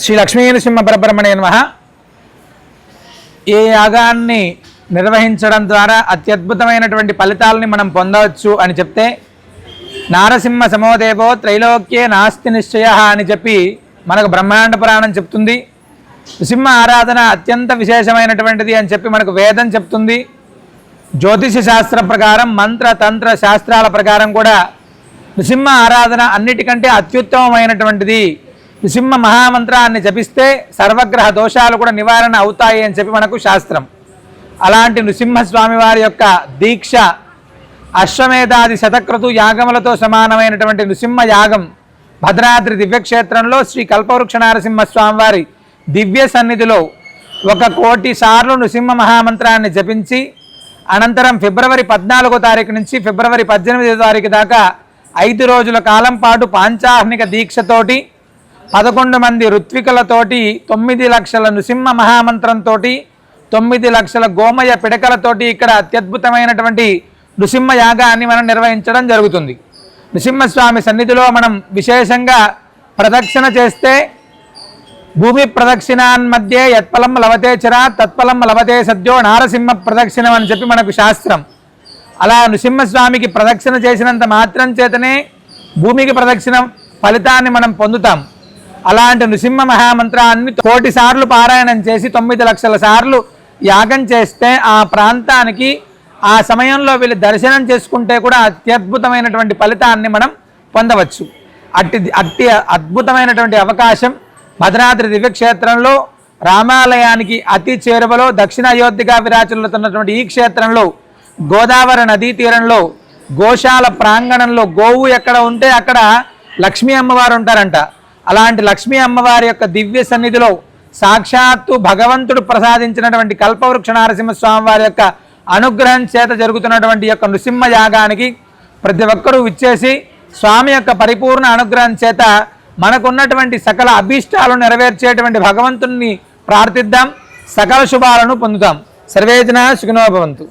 శ్రీ లక్ష్మీనరసింహ పరబ్రహ్మణే నమ. ఏ యాగాన్ని నిర్వహించడం ద్వారా అత్యద్భుతమైనటువంటి ఫలితాలని మనం పొందవచ్చు అని చెప్తే నారసింహ సమోదేవో త్రైలోక్యే నాస్తి నిశ్చయ అని చెప్పి మనకు బ్రహ్మాండ పురాణం చెప్తుంది. నృసింహ ఆరాధన అత్యంత విశేషమైనటువంటిది అని చెప్పి మనకు వేదం చెప్తుంది. జ్యోతిష శాస్త్ర ప్రకారం మంత్ర తంత్ర శాస్త్రాల ప్రకారం కూడా నృసింహ ఆరాధన అన్నిటికంటే అత్యుత్తమమైనటువంటిది నృసింహ మహామంత్రాన్ని జపిస్తే సర్వగ్రహ దోషాలు కూడా నివారణ అవుతాయి అని చెప్పి మనకు శాస్త్రం. అలాంటి నృసింహస్వామి వారి యొక్క దీక్ష అశ్వమేధాది శతక్రతు యాగములతో సమానమైనటువంటి నృసింహ యాగం భద్రాద్రి దివ్యక్షేత్రంలో శ్రీ కల్పవృక్ష నారసింహస్వామి వారి దివ్య సన్నిధిలో ఒక కోటి సార్లు నృసింహ మహామంత్రాన్ని జపించి అనంతరం ఫిబ్రవరి పద్నాలుగో తారీఖు నుంచి ఫిబ్రవరి పద్దెనిమిదో తారీఖు దాకా ఐదు రోజుల కాలం పాటు పాంచాహ్నిక దీక్షతోటి పదకొండు మంది ఋత్వికలతోటి తొమ్మిది లక్షల నృసింహ మహామంత్రంతో తొమ్మిది లక్షల గోమయ పిడకలతోటి ఇక్కడ అత్యద్భుతమైనటువంటి నృసింహ యాగాన్ని మనం నిర్వహించడం జరుగుతుంది. నృసింహస్వామి సన్నిధిలో మనం విశేషంగా ప్రదక్షిణ చేస్తే భూమి ప్రదక్షిణాన్ మధ్య యత్పలం లవతే చిరా తత్పలం లవతే సద్యో నారసింహ ప్రదక్షిణం అని చెప్పి మనకు శాస్త్రం. అలా నృసింహస్వామికి ప్రదక్షిణ చేసినంత మాత్రం చేతనే భూమికి ప్రదక్షిణ ఫలితాన్ని మనం పొందుతాం. అలాంటి నృసింహ మహామంత్రాన్ని కోటి సార్లు పారాయణం చేసి తొమ్మిది లక్షల సార్లు యాగం చేస్తే ఆ ప్రాంతానికి ఆ సమయంలో వీళ్ళు దర్శనం చేసుకుంటే కూడా అత్యద్భుతమైనటువంటి ఫలితాన్ని మనం పొందవచ్చు. అట్టి అట్టి అద్భుతమైనటువంటి అవకాశం భద్రాద్రి దివ్యక్షేత్రంలో రామాలయానికి అతి చేరువలో దక్షిణ అయోధ్యగా విరాచిల్లుతున్నటువంటి ఈ క్షేత్రంలో గోదావరి నదీ తీరంలో గోశాల ప్రాంగణంలో గోవు ఎక్కడ ఉంటే అక్కడ లక్ష్మీ అమ్మవారు ఉంటారంట. అలాంటి లక్ష్మీ అమ్మవారి యొక్క దివ్య సన్నిధిలో సాక్షాత్తు భగవంతుడు ప్రసాదించినటువంటి కల్పవృక్ష నరసింహస్వామి వారి యొక్క అనుగ్రహం చేత జరుగుతున్నటువంటి యొక్క నృసింహ యాగానికి ప్రతి ఒక్కరూ విచ్చేసి స్వామి యొక్క పరిపూర్ణ అనుగ్రహం చేత మనకున్నటువంటి సకల అభీష్టాలు నెరవేర్చేటువంటి భగవంతుణ్ణి ప్రార్థిద్దాం సకల శుభాలను పొందుతాం. సర్వేజన సుఖినోభవంతు